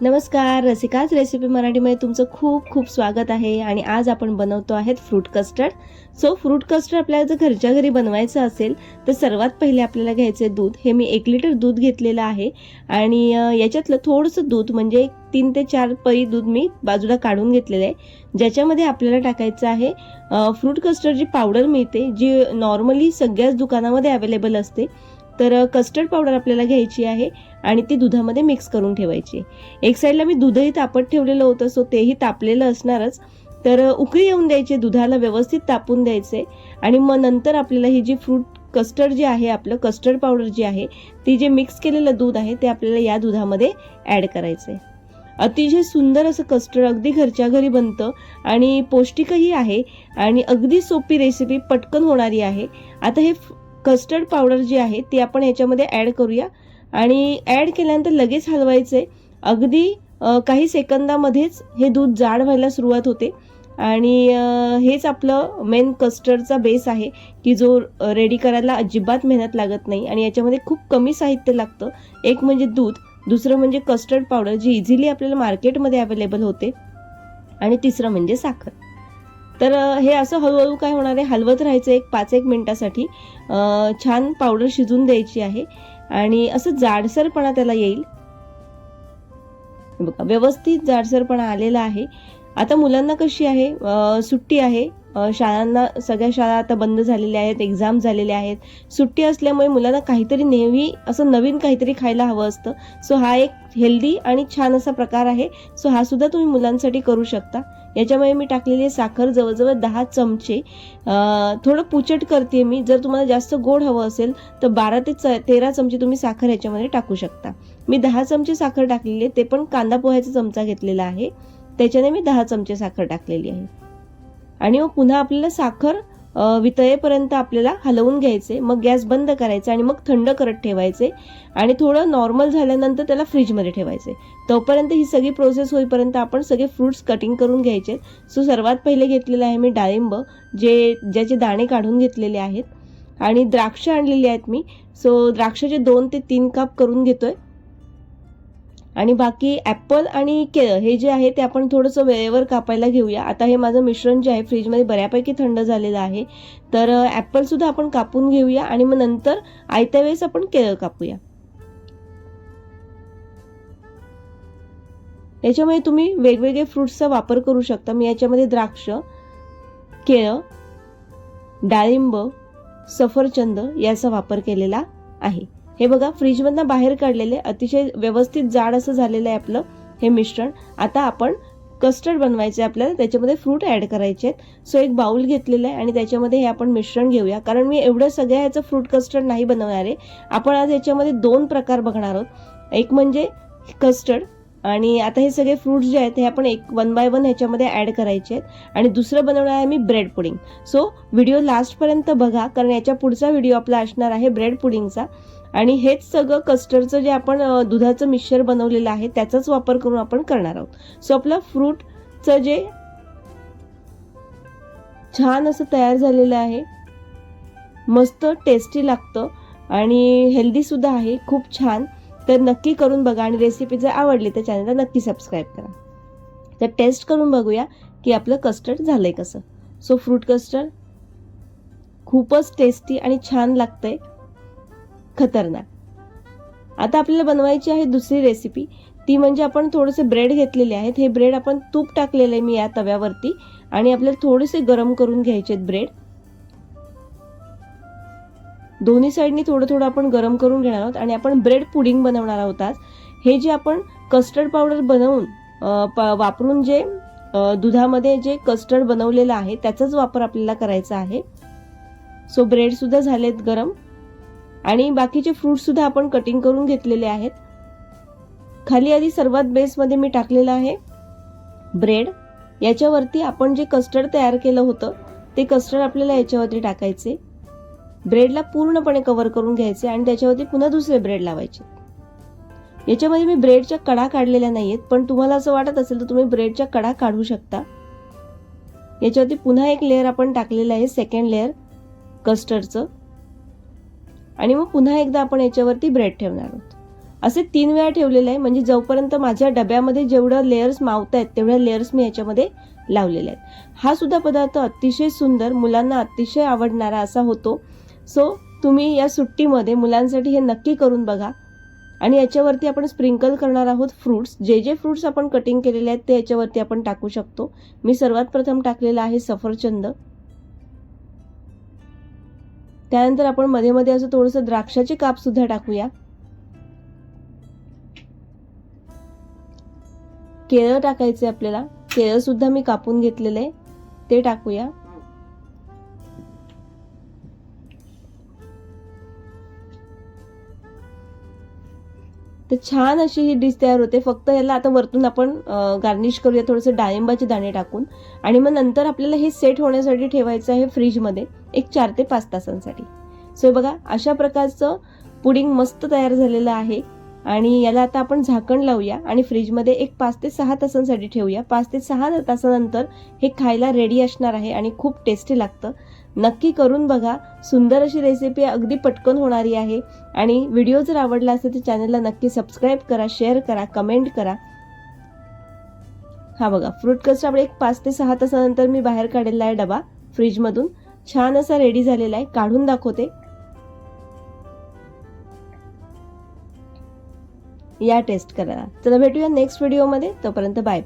नमस्कार रसिकाच रेसिपी मराठीमध्ये तुमचं खूप खूप स्वागत आहे आणि आज आपण बनवतो आहेत fruit custard so fruit custard आपल्याला जर घरच्या घरी बनवायचं असेल तर सर्वात पहिले आपल्याला घ्यायचं आहे दूध. हे मी एक लिटर दूध घेतलेलं आहे आणि याच्यातलं थोडंसं दूध म्हणजे तीन ते चार पळी दूध मी बाजूला काढून घेतलेलं आहे. ज्याच्यामध्ये आपल्याला टाकायचं आहे फ्रूट कस्टर्डची पावडर मिळते जी नॉर्मली सगळ्याच दुकानामध्ये अवेलेबल असते तर कस्टर्ड पावडर आपल्याला घ्यायची आहे आणि ती दुधामध्ये मिक्स करून ठेवायची. एक साईडला मी दूधही तापत ठेवलेलं होतं सो तेही तापलेलं असणारच. तर उकळी येऊन द्यायची दुधाला व्यवस्थित तापून द्यायचे. आणि मग नंतर आपल्याला ही जी फ्रूट कस्टर्ड जे आहे आपलं कस्टर्ड पावडर जी आहे ती जे मिक्स केलेलं दूध आहे ते आपल्याला या दुधामध्ये ॲड करायचं आहे अतिशय सुंदर असं कस्टर्ड अगदी घरच्या घरी बनतं आणि पौष्टिकही आहे आणि अगदी सोपी रेसिपी पटकन होणारी आहे. आता हे कस्टर्ड पावडर जी आहे ती आपण याच्यामध्ये ॲड करूया. आणि ॲड केल्यानंतर लगेच हलवायचं. आहे अगदी काही सेकंदामध्येच हे दूध जाड व्हायला सुरुवात होते. आणि हेच आपलं मेन कस्टर्डचा बेस आहे की जो रेडी करायला अजिबात मेहनत लागत नाही. आणि याच्यामध्ये खूप कमी साहित्य लागतं. एक म्हणजे दूध दुसरं म्हणजे कस्टर्ड पावडर जी इझिली आपल्याला मार्केटमध्ये अवेलेबल होते. आणि तिसरं म्हणजे साखर. तर हे असं हळूहळू काय होणार आहे? हलवत राहायचं एक पाच एक मिनटासाठी छान पावडर शिजून द्यायची आहे आणि असं जाडसरपणा त्याला येईल. बघा व्यवस्थित जाडसरपणा आलेला आहे. आता मुलांना कशी आहे? सुट्टी आहे. शाळांना सगळ्या शाळा आता बंद झालेल्या आहेत एक्झाम झालेल्या आहेत. सुट्टी असल्यामुळे मुलांना काहीतरी नेहमी असं नवीन काहीतरी खायला हवं असतं. सो हा एक हेल्दी आणि छान असा प्रकार आहे. सो हा सुद्धा तुम्ही मुलांसाठी करू शकता. याच्यामुळे मी टाकलेली आहे साखर जवळजवळ दहा चमचे. थोडं पुचट करते मी. जर तुम्हाला जास्त गोड हवं असेल तर बारा ते च तेरा चमचे तुम्ही साखर याच्यामध्ये टाकू शकता. मी दहा चमचे साखर टाकलेली आहे. ते पण कांदा पोह्याचा चमचा घेतलेला आहे. त्याच्याने मी दहा चमचे साखर टाकलेली आहे. आणि मग पुन्हा आपल्याला साखर वितळेपर्यंत आपल्याला हलवून घ्यायचे मग गॅस बंद करायचे आणि मग थंड करत ठेवायचे आणि थोडं नॉर्मल झाल्यानंतर त्याला फ्रीजमध्ये ठेवायचे. तोपर्यंत ही सगळी प्रोसेस होईपर्यंत आपण सगळे फ्रूट्स कटिंग करून घ्यायचे. सो सर्वात पहिले घेतलेलं आहे मी डाळिंब जे ज्याचे दाणे काढून घेतलेले आहेत. आणि द्राक्ष आणलेली आहेत मी. सो द्राक्षाचे दोन ते तीन कप करून घेतोय. आणि बाकी ॲपल आणि केळं हे जे आहे ते आपण थोडंसं वेळेवर कापायला घेऊया. आता हे माझं मिश्रण जे आहे फ्रीजमध्ये बऱ्यापैकी थंड झालेलं आहे. तर ॲपलसुद्धा आपण कापून घेऊया आणि मग नंतर आयत्या वेळेस आपण केळं कापूया. याच्यामध्ये तुम्ही वेगवेगळे फ्रुट्सचा वापर करू शकता. मी याच्यामध्ये द्राक्ष केळं डाळिंब सफरचंद याचा वापर केलेला आहे. हे बघा फ्रीजमधनं बाहेर काढलेले अतिशय व्यवस्थित जाड असं झालेलं आहे आपलं हे मिश्रण. आता आपण कस्टर्ड बनवायचे आपल्याला त्याच्यामध्ये फ्रूट ॲड करायचे आहेत. सो एक बाउल घेतलेलं आहे आणि त्याच्यामध्ये हे आपण मिश्रण घेऊया. कारण मी एवढं सगळ्या ह्याचं फ्रूट कस्टर्ड नाही बनवणार आहे. आपण आज याच्यामध्ये दोन प्रकार बघणार आहोत. एक म्हणजे कस्टर्ड आणि आता हे सगळे फ्रूट्स जे आहेत हे आपण एक वन बाय वन ह्याच्यामध्ये ॲड करायचे आहेत. आणि दुसरं बनवणार आहे मी ब्रेड पुडिंग सो व्हिडिओ लास्टपर्यंत बघा कारण याच्या पुढचा व्हिडिओ आपला असणार आहे ब्रेड पुडिंगचा आणि हेच सगळं कस्टर्डचं जे आपण दुधाचं मिक्सर बनवलेलं आहे त्याचाच वापर करून आपण करणार आहोत. सो आपलं फ्रूटचं जे छान असं तयार झालेलं आहे मस्त टेस्टी लागतं आणि हेल्दीसुद्धा आहे खूप छान. तर नक्की करून बघा आणि रेसिपी जर आवडली तर चॅनलला नक्की सबस्क्राईब करा. तर टेस्ट करून बघूया की आपलं कस्टर्ड झालं आहे कसं. सो फ्रूट कस्टर्ड खूपच टेस्टी आणि छान लागतं आहे खतरनाक. आता आपल्याला बनवायची आहे दुसरी रेसिपी ती म्हणजे आपण थोडेसे ब्रेड घेतलेले आहेत. हे ब्रेड आपण तूप टाकलेलं आहे मी या तव्यावरती. आणि आपल्याला थोडेसे गरम करून घ्यायचे आहेत ब्रेड दोन्ही साईडनी थोडं थोडं आपण गरम करून घेणार आहोत. आणि आपण ब्रेड पुडिंग बनवणार आहोत आज. हे जे आपण कस्टर्ड पावडर बनवून प- वापरून जे दुधामध्ये जे कस्टर्ड बनवलेलं आहे त्याचाच वापर आपल्याला करायचा आहे. सो ब्रेड सुद्धा झालेत गरम. आणि बाकीचे फ्रूटसुद्धा आपण कटिंग करून घेतलेले आहेत. खाली आधी सर्वात बेसमध्ये मी टाकलेलं आहे ब्रेड याच्यावरती आपण जे कस्टर्ड तयार केलं होतं ते कस्टर्ड आपल्याला याच्यावरती टाकायचे. ब्रेडला पूर्णपणे कवर करून घ्यायचे आणि त्याच्यावरती पुन्हा दुसरे ब्रेड लावायचे. याच्यामध्ये मी ब्रेडच्या कडा काढलेल्या नाही आहेत पण तुम्हाला असं वाटत असेल तर तुम्ही ब्रेडच्या कडा काढू शकता. याच्यावरती पुन्हा एक लेअर आपण टाकलेलं आहे सेकंड लेअर कस्टर्डचं आणि मग पुन्हा एकदा आपण याच्यावरती ब्रेड ठेवणार आहोत. असे तीन वेळा ठेवलेलं आहे म्हणजे जोपर्यंत माझ्या डब्यामध्ये जेवढं लेअर्स मावत आहेत तेवढ्या लेअर्स मी याच्यामध्ये लावलेले आहेत. हा सुद्धा पदार्थ अतिशय सुंदर मुलांना अतिशय आवडणारा असा होतो. सो तुम्ही या सुट्टीमध्ये मुलांसाठी हे नक्की करून बघा. आणि याच्यावरती आपण स्प्रिंकल करणार आहोत फ्रूट्स जे जे फ्रूट्स आपण कटिंग केलेले आहेत ते याच्यावरती आपण टाकू शकतो. मी सर्वात प्रथम टाकलेलं आहे सफरचंद. त्यानंतर आपण मध्ये मध्ये असं थोडंसं द्राक्षाचे काप सुद्धा टाकूया. केळं टाकायचे आपल्याला. केळं सुद्धा मी कापून घेतलेलं आहे. ते टाकूया. तर छान अशी ही डिश तयार होते. फक्त याला आता वरतून आपण गार्निश करूया थोडंसं डाळिंबाचे दाणे टाकून. आणि मग नंतर आपल्याला हे सेट होण्यासाठी ठेवायचं आहे फ्रीजमध्ये एक चार ते पाच तासांसाठी. सो बघा अशा प्रकारचं पुडिंग मस्त तयार झालेलं आहे. आणि याला आता आपण झाकण लावूया आणि फ्रीजमध्ये एक पाच ते सहा तासांसाठी ठेवूया. पाच ते सहा तासानंतर हे खायला रेडी असणार आहे आणि खूप टेस्टी लागतं. नक्की करून बघा. सुंदर अशी रेसिपी अगदी पटकन होणारी आहे. आणि व्हिडिओ जर आवडला असेल तर चॅनलला नक्की सबस्क्राईब करा शेअर करा कमेंट करा. हा बघा फ्रूट कस्ट आपण एक पाच ते सहा तासानंतर मी बाहेर काढलेला आहे डबा फ्रीजमधून. छान असा रेडी झालेला आहे. काढून दाखवते. या टेस्ट करा. चला भेटूया नेक्स्ट व्हिडिओमध्ये तोपर्यंत बाय